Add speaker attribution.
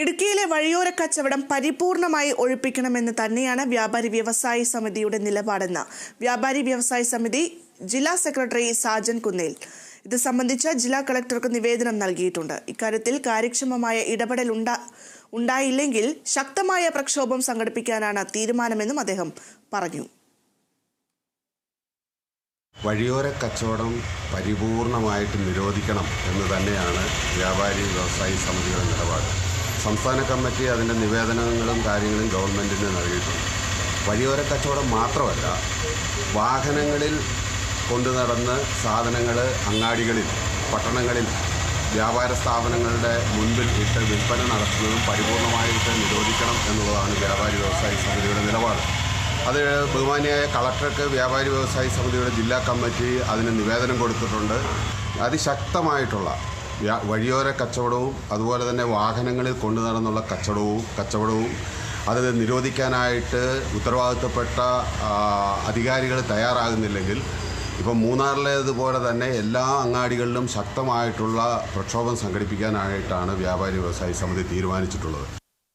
Speaker 1: ഇടുക്കിയിലെ വഴിയോര കച്ചവടം പരിപൂർണമായി ഒഴിപ്പിക്കണമെന്ന് തന്നെയാണ് വ്യാപാരി വ്യവസായി സമിതിയുടെ നിലപാടെന്ന് വ്യാപാരി വ്യവസായി സമിതി ജില്ലാ സെക്രട്ടറി സാജൻ കുന്നേൽ. ഇത് സംബന്ധിച്ച് ജില്ലാ കളക്ടർക്ക് നിവേദനം നൽകിയിട്ടുണ്ട്. ഇക്കാര്യത്തിൽ കാര്യക്ഷമമായ ഇടപെടൽ ഉണ്ടായില്ലെങ്കിൽ ശക്തമായ പ്രക്ഷോഭം സംഘടിപ്പിക്കാനാണ് തീരുമാനമെന്നും അദ്ദേഹം പറഞ്ഞു.
Speaker 2: വഴിയോര കച്ചവടം പരിപൂർണമായിട്ട് നിരോധിക്കണം എന്ന് തന്നെയാണ് വ്യാപാരി വ്യവസായി സമിതിയുടെ നിലപാട്. സംസ്ഥാന കമ്മിറ്റി അതിന്റെ നിവേദനങ്ങളും കാര്യങ്ങളും ഗവൺമെന്റിന് നൽകിയിട്ടുണ്ട്. വഴിയോര കച്ചവടം മാത്രമല്ല വാഹനങ്ങളിൽ കൊണ്ടു നടന്ന് സാധനങ്ങൾ അങ്ങാടികളിൽ പട്ടണങ്ങളിൽ വ്യാപാര സ്ഥാപനങ്ങളുടെ മുൻപിൽ ഇട്ട് വിൽപ്പന നടത്തുന്നതും പരിപൂർണമായിട്ട് നിരോധിക്കണം എന്നുള്ളതാണ് വ്യാപാരി വ്യവസായി സമിതിയുടെ നിലപാട്. അത് ബഹുമാനിയായ കളക്ടർക്ക് വ്യാപാരി വ്യവസായി സമിതിയുടെ ജില്ലാ കമ്മിറ്റി അതിന് നിവേദനം കൊടുത്തിട്ടുണ്ട്. അതിശക്തമായിട്ടുള്ള വഴിയോര കച്ചവടവും അതുപോലെ തന്നെ വാഹനങ്ങളിൽ കൊണ്ടു നടന്നുള്ള കച്ചവടവും കച്ചവടവും അത് നിരോധിക്കാനായിട്ട് ഉത്തരവാദിത്തപ്പെട്ട അധികാരികൾ തയ്യാറാകുന്നില്ലെങ്കിൽ ഇപ്പം മൂന്നാറിലേതുപോലെ തന്നെ എല്ലാ അങ്ങാടികളിലും ശക്തമായിട്ടുള്ള പ്രക്ഷോഭം സംഘടിപ്പിക്കാനായിട്ടാണ് വ്യാപാരി വ്യവസായി സമിതി തീരുമാനിച്ചിട്ടുള്ളത്.